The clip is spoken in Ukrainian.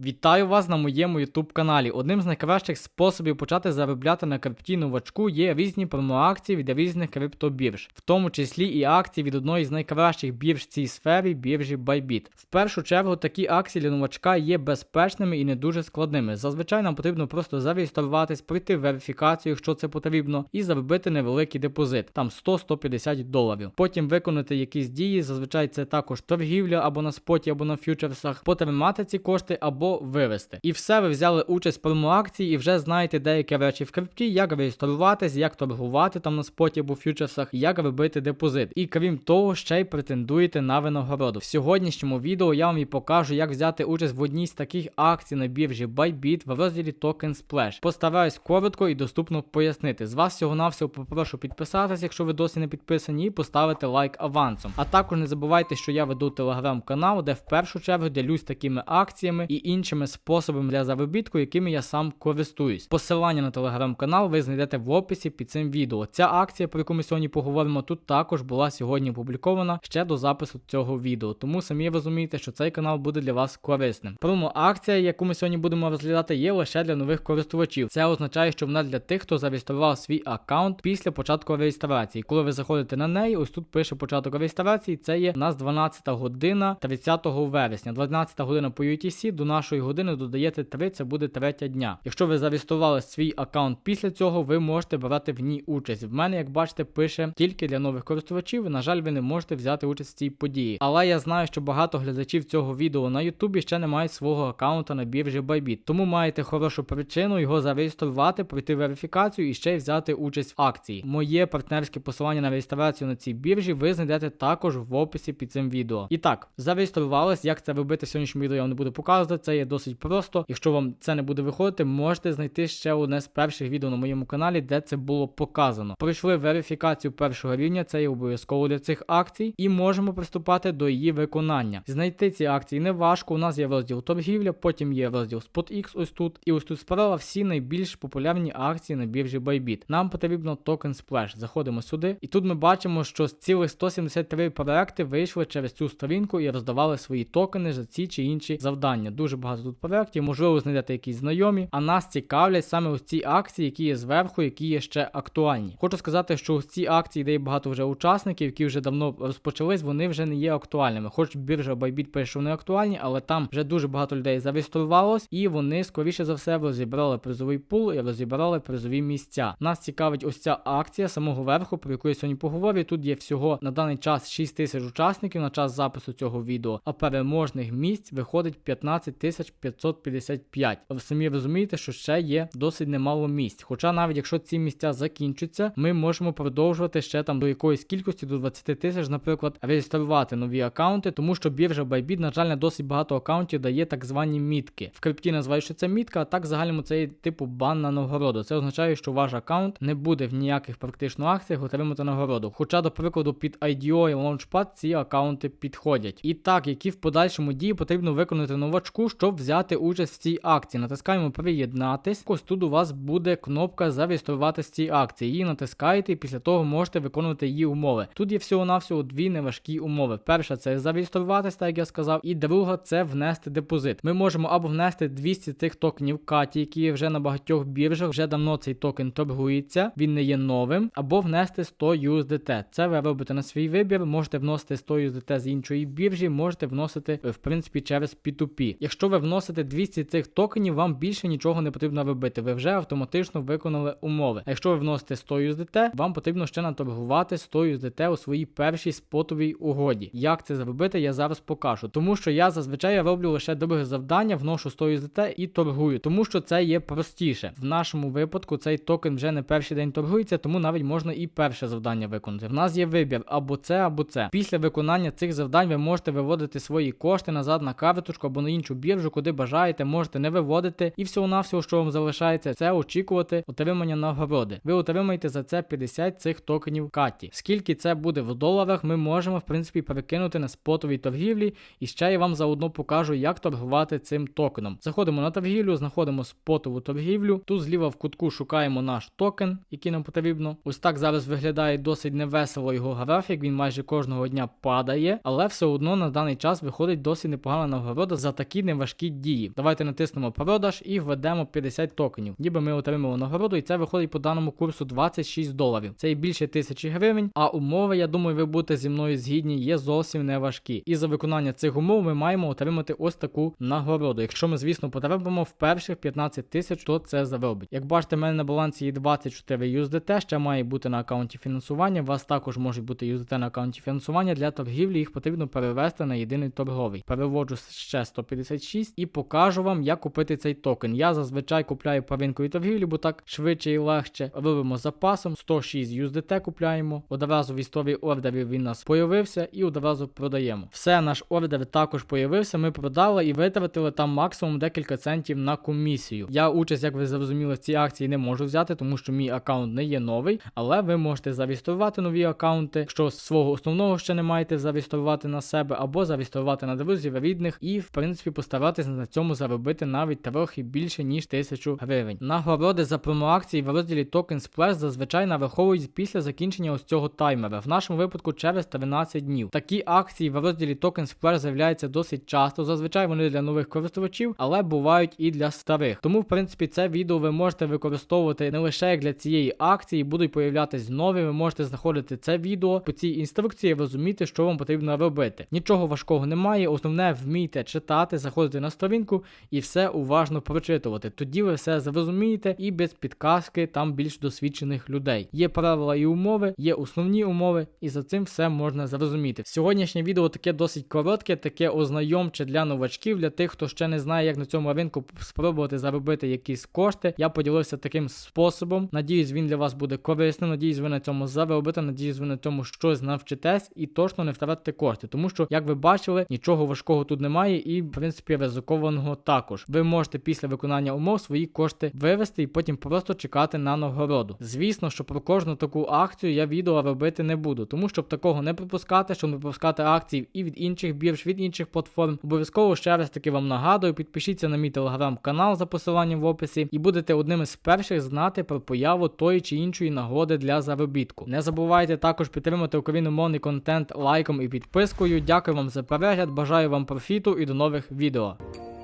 Вітаю вас на моєму YouTube каналі. Одним з найкращих способів почати заробляти на крипті новачку є різні промоакції від різних криптобірж, в тому числі і акції від одної з найкращих бірж в цій сфері біржі Bybit. В першу чергу такі акції для новачка є безпечними і не дуже складними. Зазвичай нам потрібно просто зареєструватись, пройти верифікацію, якщо це потрібно, і заробити невеликий депозит, там 100-150 доларів. Потім виконати якісь дії, зазвичай це також торгівля або на споті, або на фьючерсах, потримати ці кошти або вивести. І все, ви взяли участь в промоакції і вже знаєте деякі речі в крипті, як реєструватись, як торгувати там на споті або фьючерсах, як робити депозит. І крім того, ще й претендуєте на винагороду. В сьогоднішньому відео я вам і покажу, як взяти участь в одній з таких акцій на біржі Bybit в розділі Token Splash. Постараюсь коротко і доступно пояснити. З вас всього навсього попрошу підписатись, якщо ви досі не підписані, і поставити лайк авансом. А також не забувайте, що я веду телеграм-канал, де в першу чергу ділюсь такими акціями і іншими способами для заробітку, якими я сам користуюсь. Посилання на телеграм-канал ви знайдете в описі під цим відео. Ця акція, про яку ми сьогодні поговоримо, тут також була сьогодні опублікована ще до запису цього відео. Тому самі розумієте, що цей канал буде для вас корисним. Промо акція, яку ми сьогодні будемо розглядати, є лише для нових користувачів. Це означає, що вона для тих, хто зареєстрував свій аккаунт після початку реєстрації. Коли ви заходите на неї, ось тут пише початок реєстрації. Це є у нас 12 година 30 вересня. 12 година по UTC до нашої години додаєте 3, це буде третя дня. Якщо ви зареєстрували свій аккаунт після цього, ви можете брати в ній участь. В мене, як бачите, пише тільки для нових користувачів. На жаль, ви не можете взяти участь в цій події. Але я знаю, що багато глядачів цього відео на Ютубі ще не мають свого аккаунта на біржі Bybit. Тому маєте хорошу причину його зареєструвати, пройти верифікацію і ще й взяти участь в акції. Моє партнерське посилання на реєстрацію на цій біржі ви знайдете також в описі під цим відео. І так, зареєструвались, як це робити в сьогоднішньому відео, я вам не буду показувати. Це є досить просто. Якщо вам це не буде виходити, можете знайти ще одне з перших відео на моєму каналі, де це було показано. Пройшли верифікацію першого рівня, це є обов'язково для цих акцій, і можемо приступати до її виконання. Знайти ці акції не важко. У нас є розділ торгівля, потім є розділ SpotX ось тут. І ось тут справа всі найбільш популярні акції на біржі Bybit. Нам потрібно токен Splash. Заходимо сюди, і тут ми бачимо, що з цілих 173 проекти вийшли через цю сторінку і роздавали свої токени за ці чи інші завдання. Дуже багато тут проєктів, можливо, знайдете якісь знайомі. А нас цікавлять саме ось ці акції, які є зверху, які є ще актуальні. Хочу сказати, що ось ці акції, де є багато вже учасників, які вже давно розпочались, вони вже не є актуальними. Хоч біржа Bybit пише, що вони актуальні, але там вже дуже багато людей зареєструвалось, і вони скоріше за все розібрали призовий пул і розібрали призові місця. Нас цікавить ось ця акція самого верху, про яку я сьогодні поговорю. Тут є всього на даний час 6 тисяч учасників на час запису цього відео, а переможних місць виходить 15 тисяч 555. Ви самі розумієте, що ще є досить немало місць. Хоча навіть якщо ці місця закінчаться, ми можемо продовжувати ще там до якоїсь кількості, до 20 тисяч, наприклад, реєструвати нові аккаунти, тому що біржа Bybit, на жаль, на досить багато аккаунтів дає так звані мітки. В крипті називають, що це мітка, а так в загальному це є типу бан на нагороду. Це означає, що ваш аккаунт не буде в ніяких практично акціях отримати нагороду. Хоча, до прикладу, під IDO і Launchpad ці аккаунти підходять. І так, які в подальшому дії потрібно виконати новачку, щоб взяти участь в цій акції. Натискаємо приєднатись. Ось тут у вас буде кнопка зареєструватися в цій акції. Її натискаєте, і після того можете виконувати її умови. Тут є всього-навсього дві неважкі умови. Перша це зареєструватися, так як я сказав, і друга це внести депозит. Ми можемо або внести 200 цих токенів Каті, які вже на багатьох біржах. Вже давно цей токен торгується, він не є новим, або внести 100 USDT. Це ви робите на свій вибір. Можете вносити 100 USDT з іншої біржі, можете вносити в принципі через P2P. Якщо ви вносите 200 цих токенів, вам більше нічого не потрібно робити. Ви вже автоматично виконали умови. А якщо ви вносите 100 USDT, вам потрібно ще наторгувати 100 USDT у своїй першій спотовій угоді. Як це зробити, я зараз покажу. Тому що я зазвичай роблю лише друге завдання, вношу 100 USDT і торгую, тому що це є простіше. В нашому випадку цей токен вже не перший день торгується, тому навіть можна і перше завдання виконати. В нас є вибір або це, або це. Після виконання цих завдань ви можете виводити свої кошти назад на карточку або на іншу біржу, куди бажаєте, можете не виводити. І всього-навсього, що вам залишається, це очікувати отримання нагороди. Ви отримаєте за це 50 цих токенів Каті. Скільки це буде в доларах, ми можемо в принципі перекинути на спотовій торгівлі. І ще я вам заодно покажу, як торгувати цим токеном. Заходимо на торгівлю, знаходимо спотову торгівлю. Тут зліва в кутку шукаємо наш токен, який нам потрібно. Ось так зараз виглядає досить невесело його графік. Він майже кожного дня падає, але все одно на даний час виходить досить непогана нагорода за такі неважкі важкі дії. Давайте натиснемо продаж і введемо 50 токенів. Ніби ми отримали нагороду, і це виходить по даному курсу 26 доларів. Це і більше тисячі гривень. А умови, я думаю, ви будете зі мною згідні, є зовсім не важкі. І за виконання цих умов ми маємо отримати ось таку нагороду. Якщо ми, звісно, потребуємо в перших 15 тисяч, то це заробить. Як бачите, в мене на балансі є 24 USDT, ще має бути на аккаунті фінансування. У вас також можуть бути USDT на аккаунті фінансування. Для торгівлі їх потрібно перевести на єдиний торговий. Переводжу ще 156 і покажу вам, як купити цей токен. Я зазвичай купляю по ринковій торгівлі, бо так швидше і легше. Робимо запасом 106 USDT купляємо. Одразу в історії ордерів він нас появився і одразу продаємо. Все, наш ордер також появився. Ми продали і витратили там максимум декілька центів на комісію. Я участь, як ви зрозуміли, в цій акції не можу взяти, тому що мій аккаунт не є новий, але ви можете зареєструвати нові аккаунти, якщо свого основного ще не маєте зареєструвати на себе, або зареєструвати на друзів, рідних, і в принципі постаратися на цьому заробити навіть трохи більше ніж тисячу гривень. Нагороди за промоакції в розділі Token Splash зазвичай нараховують після закінчення ось цього таймера. В нашому випадку через 13 днів. Такі акції в розділі Token Splash з'являються досить часто. Зазвичай вони для нових користувачів, але бувають і для старих. Тому, в принципі, це відео ви можете використовувати не лише як для цієї акції, будуть появлятись нові. Ви можете знаходити це відео по цій інструкції, розуміти, що вам потрібно робити. Нічого важкого немає. Основне вмійте читати, заходити на сторінку і все уважно прочитувати. Тоді ви все зрозумієте і без підказки там більш досвідчених людей. Є правила і умови, є основні умови, і за цим все можна зрозуміти. Сьогоднішнє відео таке досить коротке, таке ознайомче для новачків, для тих, хто ще не знає, як на цьому ринку спробувати заробити якісь кошти. Я поділився таким способом. Надіюсь, він для вас буде корисним. Надіюсь, ви на цьому заробите. Надіюсь, ви на цьому щось навчитесь і точно не втратите кошти. Тому що, як ви бачили, нічого важкого тут немає, і в принципі ризикованого також. Ви можете після виконання умов свої кошти вивести і потім просто чекати на нагороду. Звісно, що про кожну таку акцію я відео робити не буду, тому щоб такого не пропускати, щоб не пропускати акції і від інших бірж, від інших платформ. Обов'язково ще раз таки вам нагадую, підпишіться на мій телеграм-канал за посиланням в описі, і будете одним із перших знати про появу тої чи іншої нагоди для заробітку. Не забувайте також підтримати україномовний контент лайком і підпискою. Дякую вам за перегляд, бажаю вам профіту і до нових відео. 了。